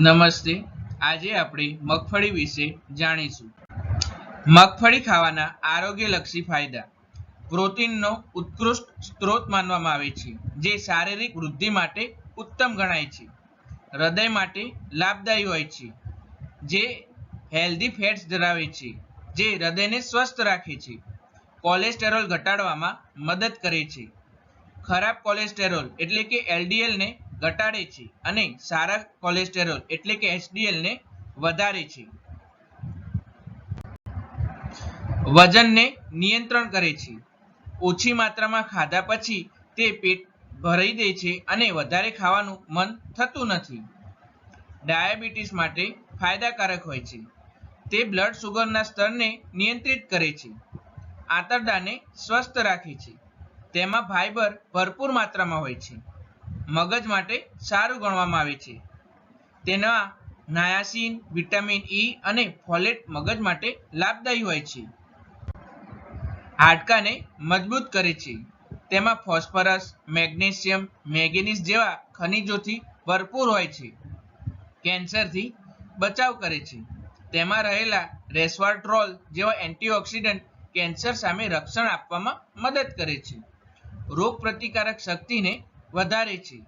નમસ્તે. આજે આપણે મગફળી વિશે જાણીશું. મગફળી ખાવાના આરોગ્યલક્ષી ફાયદા. પ્રોટીનનો ઉત્કૃષ્ટ સ્ત્રોત માનવામાં આવે છે, જે શારીરિક વૃદ્ધિ માટે ઉત્તમ ગણાય છે. હૃદય માટે લાભદાયી હોય છે, જે હેલ્ધી ફેટ્સ ધરાવે છે, જે હૃદયને સ્વસ્થ રાખે છે. કોલેસ્ટેરોલ ઘટાડવામાં મદદ કરે છે. ખરાબ કોલેસ્ટેરોલ એટલે કે LDL ને ઘટાડે છે અને સારા કોલેસ્ટેરોલ એટલે કે HDL ને વધારે છે. વજનને નિયંત્રણ કરે છે. ઓછી માત્રામાં ખાધા પછી તે પેટ ભરાઈ દે છે અને વધારે ખાવાનું મન થતું નથી. ડાયાબિટીસ માટે ફાયદાકારક હોય છે. તે બ્લડ શુગરના સ્તરને નિયંત્રિત કરે છે. આંતરડાને સ્વસ્થ રાખે છે. તેમાં ફાઈબર ભરપૂર માત્રામાં હોય છે. મગજ માટે સારું ગણવામાં આવે છે. તેના નાયાસીન, વિટામિન ઈ અને ફોલેટ મગજ માટે લાભદાયી હોય છે. હાડકાને મજબૂત કરે છે. તેમાં ફોસ્ફરસ, મેગ્નેશિયમ, મેંગેનીઝ જેવા ખનિજોથી ભરપૂર હોય છે. કેન્સરથી બચાવ કરે છે. તેમાં રહેલા રેસવાટ્રોલ જેવા એન્ટીઓક્સિડન્ટ કેન્સર સામે રક્ષણ આપવામાં મદદ કરે છે. રોગ પ્રતિકારક શક્તિને વધારે છે.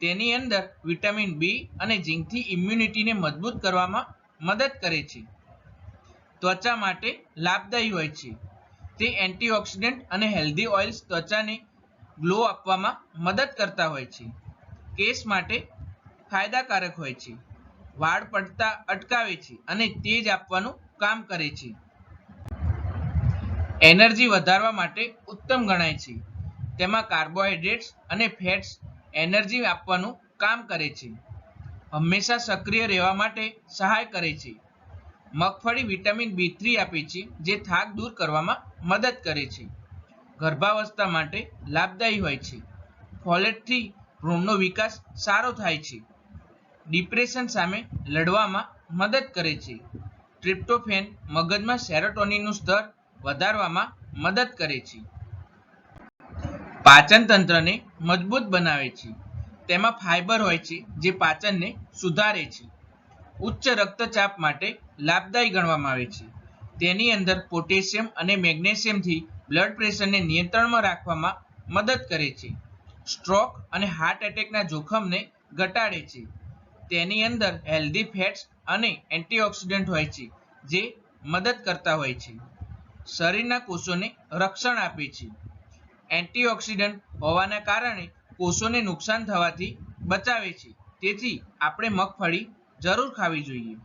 તેની અંદર વિટામિન બી અને ઝીંકથી ઇમ્યુનિટીને મજબૂત કરવામાં મદદ કરે છે. ત્વચા માટે લાભદાયી હોય છે. તે એન્ટીઓક્સિડન્ટ અને હેલ્ધી ઓઇલ્સ ત્વચાને ગ્લો આપવામાં મદદ કરતા હોય છે. કેસ માટે ફાયદાકારક હોય છે. વાળ પડતા અટકાવે છે અને તેજ આપવાનું કામ કરે છે. એનર્જી વધારવા માટે ઉત્તમ ગણાય છે. તેમાં કાર્બોહાઈડ્રેટ્સ અને ફેટ્સ એનર્જી આપવાનું કામ કરે છે. હંમેશા સક્રિય રહેવા માટે સહાય કરે છે. મગફળી વિટામિન બી થ્રી આપે છે, જે થાક દૂર કરવામાં મદદ કરે છે. ગર્ભાવસ્થા માટે લાભદાયી હોય છે. ફોલેટથી ભ્રૂણનો વિકાસ સારો થાય છે. ડિપ્રેશન સામે લડવામાં મદદ કરે છે. ટ્રિપ્ટોફેન મગજમાં સેરોટોનિનનું સ્તર વધારવામાં મદદ કરે છે. પાચન તંત્રને મજબૂત બનાવે છે. તેમાં ફાઇબર હોય છે જે પાચનને સુધારે છે. ઉચ્ચ રક્તચાપ માટે લાભદાયી ગણવામાં આવે છે. તેની અંદર પોટેશિયમ અને મેગ્નેશિયમથી બ્લડ પ્રેશરને નિયંત્રણમાં રાખવામાં મદદ કરે છે. સ્ટ્રોક અને હાર્ટ એટેકના જોખમને ઘટાડે છે. તેની અંદર હેલ્ધી ફેટ્સ અને એન્ટીઓક્સિડન્ટ હોય છે જે મદદ કરતા હોય છે. શરીરના કોષોને રક્ષણ આપે છે. એન્ટીઓક્સિડન્ટ હોવાના કારણે કોષોને નુકસાન થવાથી બચાવે છે. તેથી આપણે મગફળી જરૂર ખાવી જોઈએ.